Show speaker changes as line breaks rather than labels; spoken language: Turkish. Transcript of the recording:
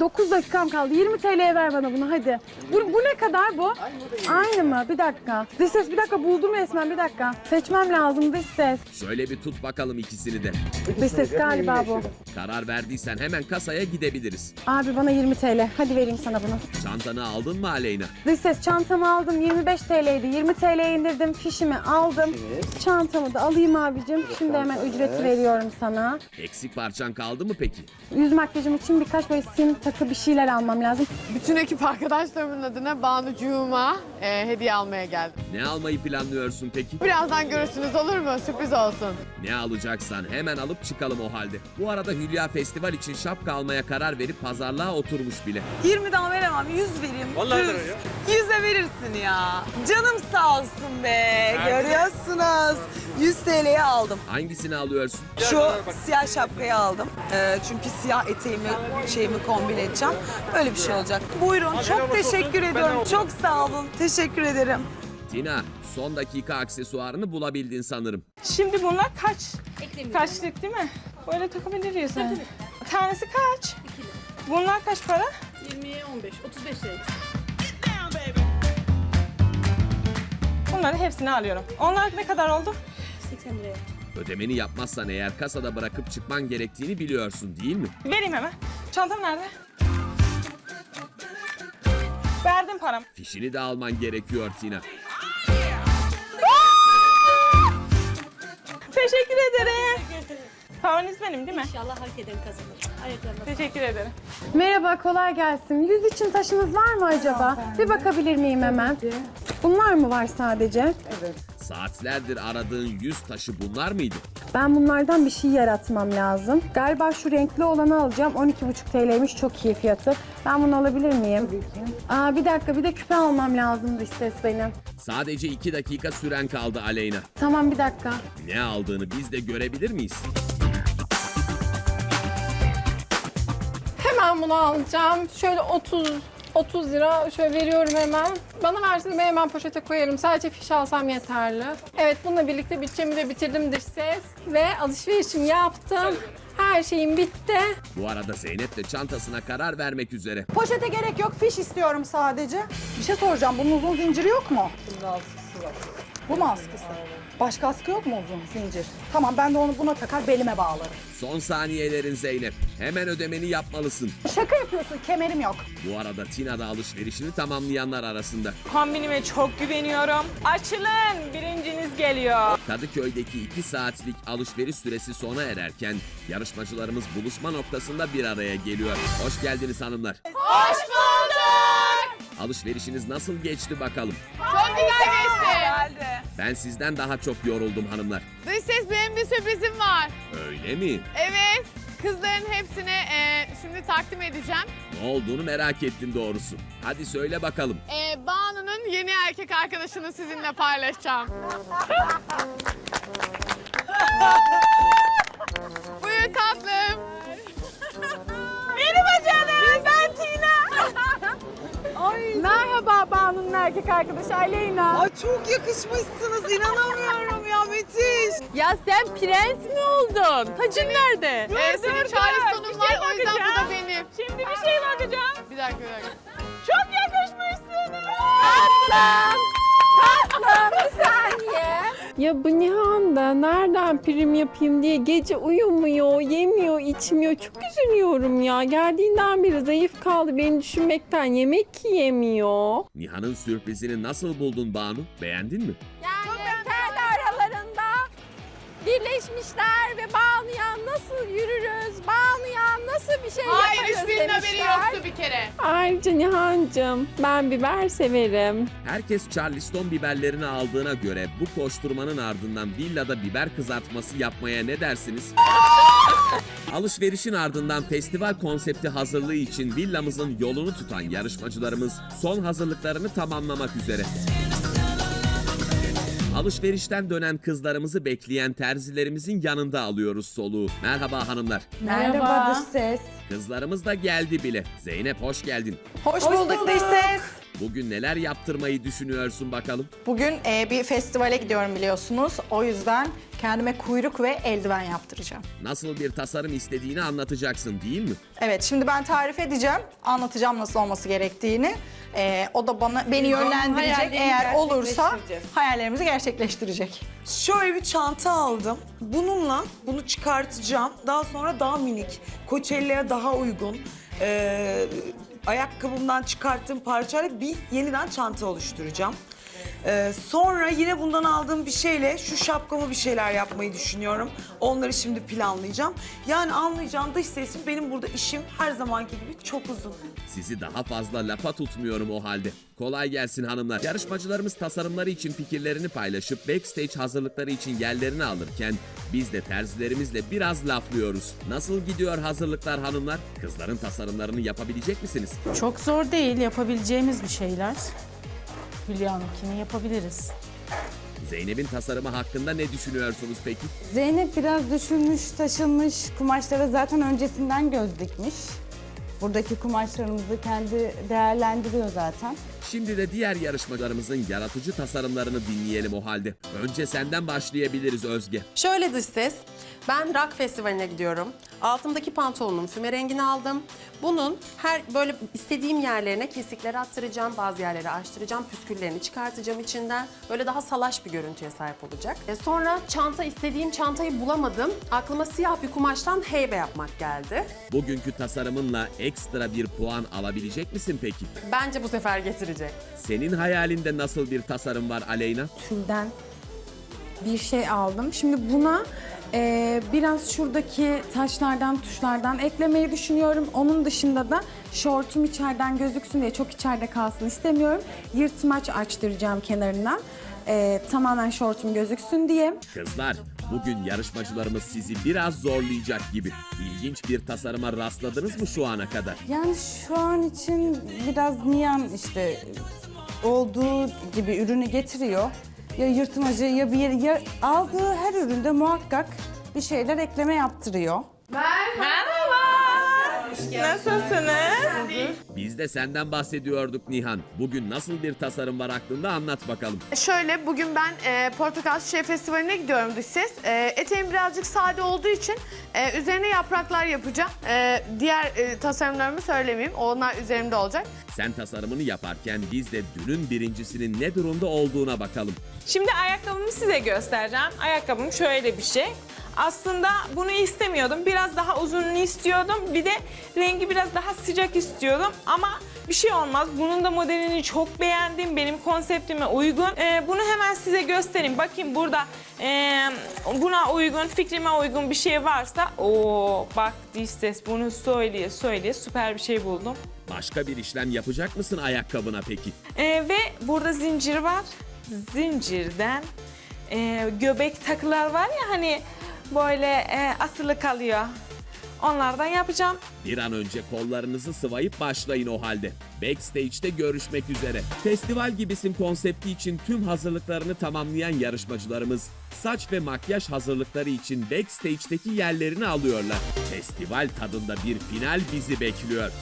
9 dakikam kaldı. 20 TL'ye ver bana bunu hadi. Bu, bu ne kadar bu? Aynı mı? Bir dakika. Dış ses bir dakika buldum resmen bir dakika. Seçmem lazım dış ses.
Şöyle bir tut bakalım ikisini de.
Dış ses galiba bu.
Karar verdiysen hemen kasaya gidebiliriz.
Abi bana 20 TL. Hadi vereyim sana bunu.
Çantanı aldın mı Aleyna?
Dış ses çantamı aldım 25 TL'ydi. 20 TL'ye indirdim. Fişimi aldım. Çantamı da alayım abicim. Şimdi hemen ücreti veriyorum sana.
Eksik parçan kaldı mı peki?
Yüz makyajım için birkaç böyle sim takı bir şeyler almam lazım.
Bütün ekip arkadaşlarımın adına Banucuğuma e, hediye almaya geldim.
Ne almayı planlıyorsun peki?
Birazdan görürsünüz olur mu? Sürpriz olsun.
Ne alacaksan hemen alıp çıkalım o halde. Bu arada Hülya festival için şapka almaya karar verip pazarlığa oturmuş bile.
20'den veremem 100 vereyim. Vallahi 100. 100'e verirsin ya. Canım sağ olsun be. Görüyorsunuz. 100 TL'ye aldım.
Hangisini alıyorsun?
Şu siyah şapkayı aldım. Ee, çünkü siyah eteğimi şeyimi kombin edeceğim. Böyle bir şey olacak. Buyurun. Çok teşekkür ediyorum. Çok sağ olun. Teşekkür ederim.
Tina, son dakika aksesuarını bulabildin sanırım.
Şimdi bunlar kaç? Kaçlık değil mi? Böyle takabiliriz. yani. Tanesi kaç? Bunlar kaç para?
20'ye 15, 35 lira.
Bunların hepsini alıyorum. Onlar ne kadar oldu?
80 liraya.
Ödemeni yapmazsan eğer kasada bırakıp çıkman gerektiğini biliyorsun değil mi?
Vereyim hemen. Çantam nerede? Verdim param.
Fişini de alman gerekiyor Tina.
Teşekkür ederim. Paranız benim değil mi?
İnşallah hak eden kazanır. Ayaklarına
Teşekkür ederim.
Merhaba, kolay gelsin. Yüz için taşınız var mı acaba? Bir bakabilir miyim hemen? Bunlar mı var sadece?
Saatlerdir aradığın yüz taşı bunlar mıydı?
Ben bunlardan bir şey yaratmam lazım. Galiba şu renkli olanı alacağım. 12,5 TL'ymiş. Çok iyi fiyatı. Ben bunu alabilir miyim? Aa, bir dakika, bir de küpe almam lazımdı işte benim.
Sadece iki dakika süren kaldı Aleyna.
Tamam, bir dakika.
Ne aldığını biz de görebilir miyiz?
Hemen bunu alacağım. Şöyle 30 30 lira şöyle veriyorum hemen. Bana versene ben hemen poşete koyarım. Sadece fiş alsam yeterli. Evet bununla birlikte bütçemi de bitirdim dış ses. Ve alışverişimi yaptım. Her şeyim bitti.
Bu arada Zeynep de çantasına karar vermek üzere.
Poşete gerek yok, fiş istiyorum sadece. Bir şey soracağım, bunun uzun zinciri yok mu? Bu mu askısı? Başka askı yok mu uzun zincir? Tamam ben de onu buna takar belime bağlarım.
Son saniyelerin Zeynep. Hemen ödemeni yapmalısın.
Şaka yapıyorsun, kemerim yok.
Bu arada Tina da alışverişini tamamlayanlar arasında.
Kombinime çok güveniyorum. Açılın. Birinciniz geliyor.
Kadıköy'deki 2 saatlik alışveriş süresi sona ererken yarışmacılarımız buluşma noktasında bir araya geliyor. Hoş geldiniz hanımlar.
Hoş bulduk.
Alışverişiniz nasıl geçti bakalım?
Çok güzel geçti.
Geldi.
Ben sizden daha çok yoruldum hanımlar.
Dış ses benim bir sürprizim var.
Öyle mi?
Evet. Kızların hepsine e, şimdi takdim edeceğim.
Ne olduğunu merak ettim doğrusu. Hadi söyle bakalım.
E, Banu'nun yeni erkek arkadaşını sizinle paylaşacağım.
Merhaba
Banu'nun erkek arkadaşı Aleyna.
Ay çok yakışmışsınız. inanamıyorum ya müthiş.
Ya sen prens mi oldun? Tacın nerede?
E, senin Charleston'un var o yüzden bu da benim.
Şimdi bir şey bakacağım.
Bir dakika bir dakika.
Çok yakışmışsınız.
Saniye. Ya bu Nihan da nereden prim yapayım diye gece uyumuyor, yemiyor, içmiyor. Çok üzülüyorum ya. Geldiğinden beri zayıf kaldı. Beni düşünmekten yemek yemiyor.
Nihan'ın sürprizini nasıl buldun Banu? Beğendin mi?
Yani birleşmişler ve Banu'ya nasıl yürürüz, Banu'ya nasıl bir şey
Hayır
yaparız
hiçbirinin haberi
demişler.
yoktu bir kere.
Ayrıca Nihan'cığım ben biber severim.
Herkes Charleston biberlerini aldığına göre bu koşturmanın ardından villada biber kızartması yapmaya ne dersiniz? Alışverişin ardından festival konsepti hazırlığı için villamızın yolunu tutan yarışmacılarımız son hazırlıklarını tamamlamak üzere. Alışverişten dönen kızlarımızı bekleyen terzilerimizin yanında alıyoruz soluğu. Merhaba hanımlar.
Merhaba dış ses.
Kızlarımız da geldi bile. Zeynep hoş geldin.
Hoş, bulduk dış ses.
Bugün neler yaptırmayı düşünüyorsun bakalım?
Bugün e, bir festivale gidiyorum biliyorsunuz. O yüzden kendime kuyruk ve eldiven yaptıracağım.
Nasıl bir tasarım istediğini anlatacaksın değil mi?
Evet şimdi ben tarif edeceğim. Anlatacağım nasıl olması gerektiğini. E, o da bana beni yönlendirecek.
hayallerini
Eğer olursa
gerçekleştireceğiz.
hayallerimizi gerçekleştirecek.
Şöyle bir çanta aldım. Bununla bunu çıkartacağım. Daha sonra daha minik, Coachella'ya daha uygun. Ee, ayakkabımdan çıkarttığım parçayla bir yeniden çanta oluşturacağım. Ee, sonra yine bundan aldığım bir şeyle şu şapkama bir şeyler yapmayı düşünüyorum. Onları şimdi planlayacağım. Yani anlayacağım dış sesim benim burada işim her zamanki gibi çok uzun.
Sizi daha fazla lafa tutmuyorum o halde. Kolay gelsin hanımlar. Yarışmacılarımız tasarımları için fikirlerini paylaşıp backstage hazırlıkları için yerlerini alırken biz de terzilerimizle biraz laflıyoruz. Nasıl gidiyor hazırlıklar hanımlar? Kızların tasarımlarını yapabilecek misiniz?
Çok zor değil yapabileceğimiz bir şeyler. Hülya Hanım'kini yapabiliriz.
Zeynep'in tasarımı hakkında ne düşünüyorsunuz peki?
Zeynep biraz düşünmüş, taşınmış. Kumaşlara zaten öncesinden göz dikmiş. Buradaki kumaşlarımızı kendi değerlendiriyor zaten.
Şimdi de diğer yarışmacılarımızın yaratıcı tasarımlarını dinleyelim o halde. Önce senden başlayabiliriz Özge.
Şöyle dış ses. Ben rock festivaline gidiyorum. Altımdaki pantolonun füme rengini aldım. Bunun her böyle istediğim yerlerine kesikler attıracağım. Bazı yerleri açtıracağım. Püsküllerini çıkartacağım içinden. Böyle daha salaş bir görüntüye sahip olacak. E sonra çanta istediğim çantayı bulamadım. Aklıma siyah bir kumaştan heybe yapmak geldi.
Bugünkü tasarımınla ekstra bir puan alabilecek misin peki?
Bence bu sefer getirecek.
Senin hayalinde nasıl bir tasarım var Aleyna?
tülden bir şey aldım. Şimdi buna e, biraz şuradaki taşlardan, tuşlardan eklemeyi düşünüyorum. Onun dışında da şortum içeriden gözüksün diye çok içeride kalsın istemiyorum. Yırtmaç açtıracağım kenarından. E, tamamen şortum gözüksün diye.
Kızlar, bugün yarışmacılarımız sizi biraz zorlayacak gibi. İlginç bir tasarıma rastladınız mı şu ana kadar?
Yani şu an için biraz niyan işte olduğu gibi ürünü getiriyor. Ya yırtmacı ya bir yere, ya aldığı her üründe muhakkak bir şeyler ekleme yaptırıyor.
Nasılsınız?
Biz de senden bahsediyorduk Nihan. Bugün nasıl bir tasarım var aklında anlat bakalım.
Şöyle bugün ben e, Portakal Çiçeği Festivali'ne gidiyorum dış ses. E, eteğim birazcık sade olduğu için e, üzerine yapraklar yapacağım. E, diğer e, tasarımlarımı söylemeyeyim. Onlar üzerimde olacak.
Sen tasarımını yaparken biz de dünün birincisinin ne durumda olduğuna bakalım.
Şimdi ayakkabımı size göstereceğim. Ayakkabım şöyle bir şey. Aslında bunu istemiyordum. Biraz daha uzununu istiyordum. Bir de rengi biraz daha sıcak istiyordum. Ama bir şey olmaz. Bunun da modelini çok beğendim. Benim konseptime uygun. Ee, bunu hemen size göstereyim. Bakayım burada ee, buna uygun, fikrime uygun bir şey varsa. Oo bak diş ses bunu söyleye söyleye süper bir şey buldum.
Başka bir işlem yapacak mısın ayakkabına peki?
Ee, ve burada zincir var. Zincirden e, göbek takılar var ya hani böyle e, asılı kalıyor. Onlardan yapacağım.
Bir an önce kollarınızı sıvayıp başlayın o halde. Backstage'de görüşmek üzere. Festival gibisin konsepti için tüm hazırlıklarını tamamlayan yarışmacılarımız saç ve makyaj hazırlıkları için backstage'deki yerlerini alıyorlar. Festival tadında bir final bizi bekliyor.